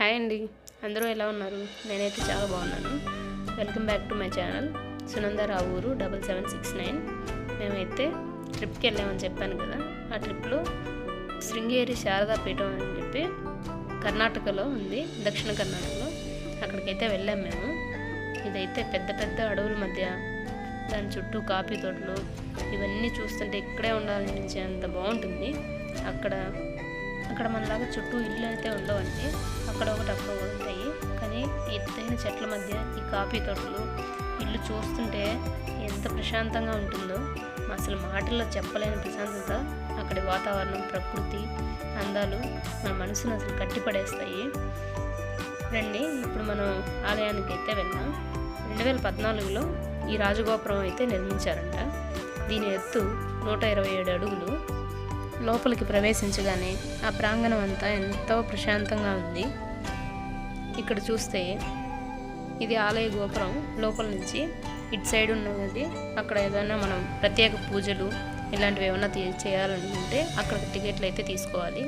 Hi అండి. అందరూ ఎలా ఉన్నారు? నేనైతే చాలా బాగున్నాను. Welcome back to my channel. Sunanda Ravuru double seven six nine. మేమైతే ట్రిప్కి వెళ్ళామని చెప్పాను కదా. ఆ ట్రిప్లో శృంగేరి శారదా పీఠం అని చెప్పి కర్ణాటకలో ఉంది. దక్షిణ కర్ణాటకలో. అక్కడికైతే వెళ్ళాం మేము. ఇదైతే పెద్ద పెద్ద అడవుల మధ్య దాని చుట్టూ కాఫీ తోటలు ఇవన్నీ చూస్తుంటే ఇక్కడే ఉండాలనిపించేంత బాగుంటుంది. అక్కడ అక్కడ మనలాగా చుట్టూ ఇల్లు అయితే ఉండవండి. అక్కడ ఒకటి అక్కడ ఉంటాయి. కానీ ఎత్తైన చెట్ల మధ్య ఈ కాఫీ తోటలు ఇల్లు చూస్తుంటే ఎంత ప్రశాంతంగా ఉంటుందో. అసలు మాటల్లో చెప్పలేని ప్రశాంతత అక్కడి వాతావరణం ప్రకృతి అందాలు మన మనసును అసలు గట్టిపడేస్తాయి. రండి ఇప్పుడు మనం ఆలయానికి అయితే వెళ్ళాం రెండు వేల పద్నాలుగులో ఈ రాజగోపురం అయితే నిర్మించారంట. దీని ఎత్తు నూట ఇరవై ఏడు అడుగులు. లోపలికి ప్రవేశించగానే ఆ ప్రాంగణం అంతా ఎంతో ప్రశాంతంగా ఉంది. ఇక్కడ చూస్తే ఇది ఆలయ గోపురం. లోపల నుంచి ఇటు సైడ్ ఉన్నది. అక్కడ ఏదైనా మనం ప్రత్యేక పూజలు ఇలాంటివి ఏమైనా చేయాలనుకుంటే అక్కడ టికెట్లు అయితే తీసుకోవాలి.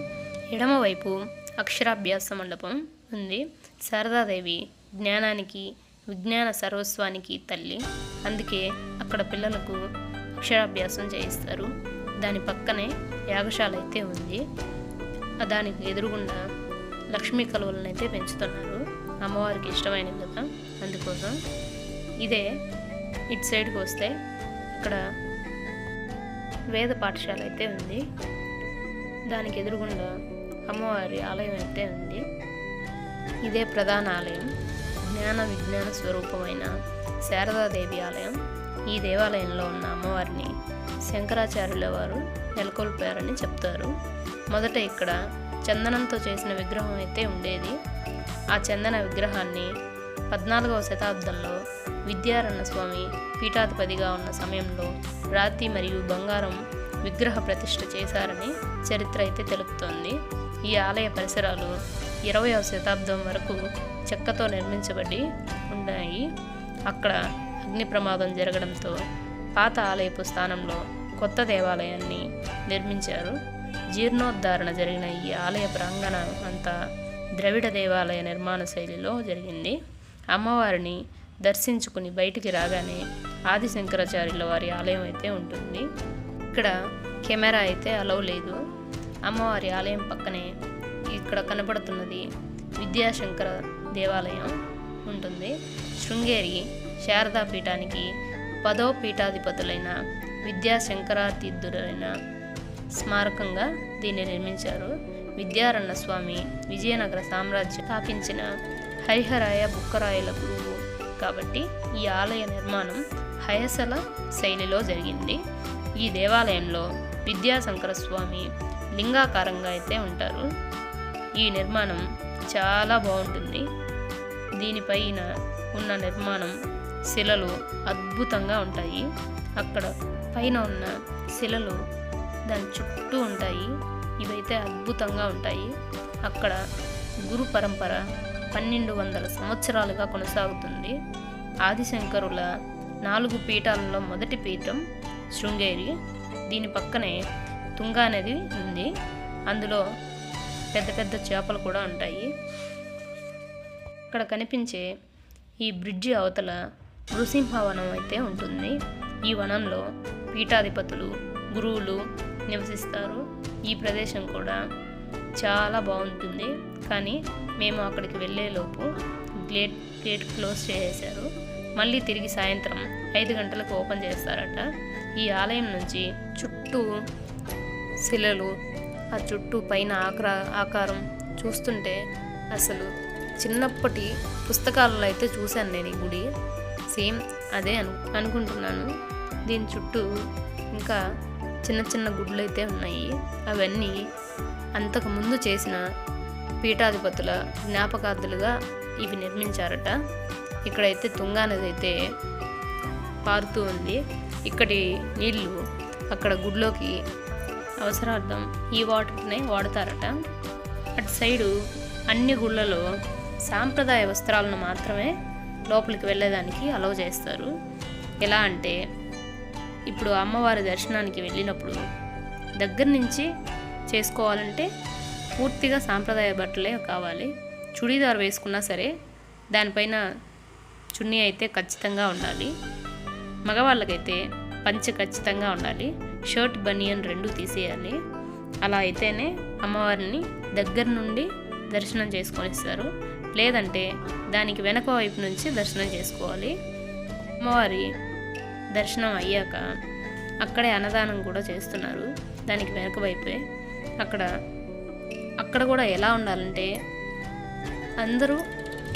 ఎడమవైపు అక్షరాభ్యాస మండపం ఉంది. శారదాదేవి జ్ఞానానికి విజ్ఞాన సర్వస్వానికి తల్లి. అందుకే అక్కడ పిల్లలకు అక్షరాభ్యాసం చేయిస్తారు. దాని పక్కనే యాగశాల అయితే ఉంది. దానికి ఎదురుగుండా లక్ష్మీ కలువలను అయితే పెంచుతున్నారు. అమ్మవారికి ఇష్టమైనవి కదా అందుకోసం ఇదే ఇటు సైడ్కి వస్తే ఇక్కడ వేద పాఠశాల అయితే ఉంది. దానికి ఎదురుగుండా అమ్మవారి ఆలయం అయితే ఉంది. ఇదే ప్రధాన ఆలయం. జ్ఞాన విజ్ఞాన స్వరూపమైన శారదాదేవి ఆలయం. ఈ దేవాలయంలో ఉన్న అమ్మవారిని శంకరాచార్యుల వారు నెలకొల్పారని చెప్తారు. మొదట ఇక్కడ చందనంతో చేసిన విగ్రహం అయితే ఉండేది. ఆ చందన విగ్రహాన్ని పద్నాలుగవ శతాబ్దంలో విద్యారణ్య స్వామి పీఠాధిపతిగా ఉన్న సమయంలో రాతి మరియు బంగారం విగ్రహ ప్రతిష్ఠ చేశారని చరిత్ర అయితే తెలుపుతోంది. ఈ ఆలయ పరిసరాలు ఇరవయవ శతాబ్దం వరకు చెక్కతో నిర్మించబడి ఉన్నాయి. అక్కడ అగ్ని ప్రమాదం జరగడంతో పాత ఆలయపు స్థానంలో కొత్త దేవాలయాన్ని నిర్మించారు. జీర్ణోద్ధారణ జరిగిన ఈ ఆలయ ప్రాంగణ అంతా ద్రవిడ దేవాలయ నిర్మాణ శైలిలో జరిగింది. అమ్మవారిని దర్శించుకుని బయటికి రాగానే ఆది శంకరాచార్యుల వారి ఆలయం అయితే ఉంటుంది. ఇక్కడ కెమెరా అయితే అలవ్ లేదు. అమ్మవారి ఆలయం పక్కనే ఇక్కడ కనబడుతున్నది విద్యాశంకర దేవాలయం ఉంటుంది. శృంగేరి శారదా పీఠానికి పదో పీఠాధిపతులైన విద్యాశంకరాతీర్థులైన స్మారకంగా దీన్ని నిర్మించారు. విద్యారణ్య స్వామి విజయనగర సామ్రాజ్యం స్థాపించిన హరిహరాయ బుక్కరాయల గురువు. కాబట్టి ఈ ఆలయ నిర్మాణం హయసల శైలిలో జరిగింది. ఈ దేవాలయంలో విద్యాశంకర స్వామి లింగాకారంగా అయితే ఉంటారు. ఈ నిర్మాణం చాలా బాగుంటుంది. దీనిపైన ఉన్న నిర్మాణం శిలలు అద్భుతంగా ఉంటాయి. అక్కడ పైన ఉన్న శిలలు దాని చుట్టూ ఉంటాయి. ఇవైతే అద్భుతంగా ఉంటాయి. అక్కడ గురు పరంపర పన్నెండు వందల సంవత్సరాలుగా కొనసాగుతుంది. ఆదిశంకరుల నాలుగు పీఠాలలో మొదటి పీఠం శృంగేరి. దీని పక్కనే తుంగా నది ఉంది. అందులో పెద్ద పెద్ద చేపలు కూడా ఉంటాయి. ఇక్కడ కనిపించే ఈ బ్రిడ్జి అవతల నృసింహవనం అయితే ఉంటుంది. ఈ వనంలో పీఠాధిపతులు గురువులు నివసిస్తారు. ఈ ప్రదేశం కూడా చాలా బాగుంటుంది. కానీ మేము అక్కడికి వెళ్ళేలోపు గేట్ గేట్ క్లోజ్ చేసేశారు. మళ్ళీ తిరిగి సాయంత్రం ఐదు గంటలకు ఓపెన్ చేస్తారట. ఈ ఆలయం నుంచి చుట్టూ శిలలు ఆ చుట్టూ పైన ఆకరా ఆకారం చూస్తుంటే అసలు చిన్నప్పటి పుస్తకాలలో అయితే చూశాను నేను ఈ గుడి. సేమ్ అదే అను అనుకుంటున్నాను. దీని చుట్టూ ఇంకా చిన్న చిన్న గుడ్లు అయితే ఉన్నాయి. అవన్నీ అంతకు ముందు చేసిన పీఠాధిపతుల జ్ఞాపకార్థులుగా ఇవి నిర్మించారట. ఇక్కడైతే తుంగా నది అయితే పారుతూ ఉంది. ఇక్కడి నీళ్ళు అక్కడ గుడ్లోకి అవసరార్థం ఈ వాటర్నే వాడతారట. అటు సైడు అన్ని గుళ్ళలో సాంప్రదాయ వస్త్రాలను మాత్రమే లోపలికి వెళ్ళేదానికి అలౌ చేస్తారు. ఎలా అంటే ఇప్పుడు అమ్మవారి దర్శనానికి వెళ్ళినప్పుడు దగ్గర నుంచి చేసుకోవాలంటే పూర్తిగా సాంప్రదాయ బట్టలే కావాలి. చుడీదార్ వేసుకున్నా సరే దానిపైన చున్నీ అయితే ఖచ్చితంగా ఉండాలి. మగవాళ్ళకైతే పంచె ఖచ్చితంగా ఉండాలి. షర్ట్ బనియన్ రెండు తీసేయాలి. అలా అయితేనే అమ్మవారిని దగ్గర నుండి దర్శనం చేసుకొని ఇస్తారు లేదంటే దానికి వెనక వైపు నుంచి దర్శనం చేసుకోవాలి. అమ్మవారి దర్శనం అయ్యాక అక్కడే అన్నదానం కూడా చేస్తున్నారు. దానికి వెనక వైపే అక్కడ అక్కడ కూడా ఎలా ఉండాలంటే అందరూ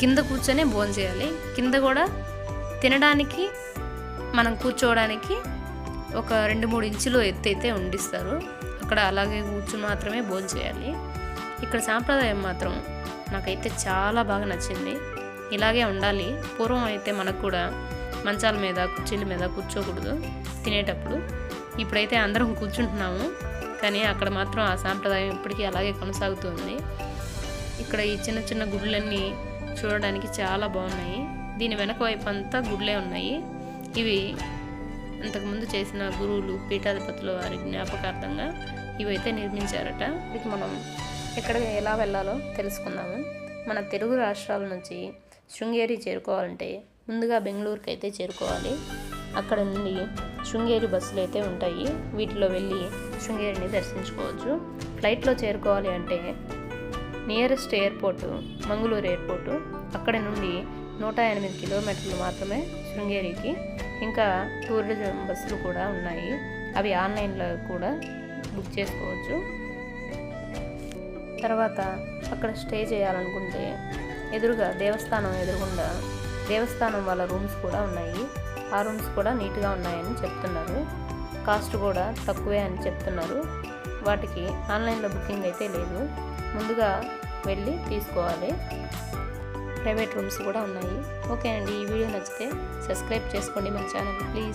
కింద కూర్చొని భోజనం చేయాలి. కింద కూడా తినడానికి మనం కూర్చోవడానికి ఒక రెండు మూడు ఇంచులు ఎత్తు అయితే ఉండిస్తారు. అక్కడ అలాగే కూర్చుని మాత్రమే భోజనం చేయాలి. ఇక్కడ సాంప్రదాయం మాత్రం నాకైతే చాలా బాగా నచ్చింది. ఇలాగే ఉండాలి. పూర్వం అయితే మనకు కూడా మంచాల మీద కుర్చీల మీద కూర్చోకూడదు తినేటప్పుడు. ఇప్పుడైతే అందరం కూర్చుంటున్నాము. కానీ అక్కడ మాత్రం ఆ సాంప్రదాయం ఇప్పటికీ అలాగే కొనసాగుతుంది. ఇక్కడ ఈ చిన్న చిన్న గుడ్లన్నీ చూడడానికి చాలా బాగున్నాయి. దీని వెనక వైపు అంతా గుడ్లే ఉన్నాయి. ఇవి అంతకుముందు చేసిన గురువులు పీఠాధిపతుల వారి జ్ఞాపకార్థంగా ఇవైతే నిర్మించారట. ఇది మనం ఎక్కడ ఎలా వెళ్ళాలో తెలుసుకుందాము. మన తెలుగు రాష్ట్రాల నుంచి శృంగేరి చేరుకోవాలంటే ముందుగా బెంగళూరుకి అయితే చేరుకోవాలి. అక్కడ నుండి శృంగేరి బస్సులు అయితే ఉంటాయి. వీటిలో వెళ్ళి శృంగేరిని దర్శించుకోవచ్చు. ఫ్లైట్లో చేరుకోవాలి అంటే నియరెస్ట్ ఎయిర్పోర్ట్ మంగళూరు ఎయిర్పోర్టు అక్కడ నుండి నూట ఎనిమిది కిలోమీటర్లు మాత్రమే శృంగేరికి. ఇంకా టూరిజం బస్సులు కూడా ఉన్నాయి. అవి ఆన్లైన్లో కూడా బుక్ చేసుకోవచ్చు. తర్వాత అక్కడ స్టే చేయాలనుకుంటే ఎదురుగా దేవస్థానం ఎదురుగుండా దేవస్థానం వాళ్ళ రూమ్స్ కూడా ఉన్నాయి. ఆ రూమ్స్ కూడా నీట్గా ఉన్నాయని చెప్తున్నారు. కాస్ట్ కూడా తక్కువే అని చెప్తున్నారు. వాటికి ఆన్లైన్లో బుకింగ్ అయితే లేదు. ముందుగా వెళ్ళి తీసుకోవాలి. ప్రైవేట్ రూమ్స్ కూడా ఉన్నాయి. ఓకే అండి ఈ వీడియో నచ్చితే సబ్స్క్రైబ్ చేసుకోండి మన ఛానల్. ప్లీజ్.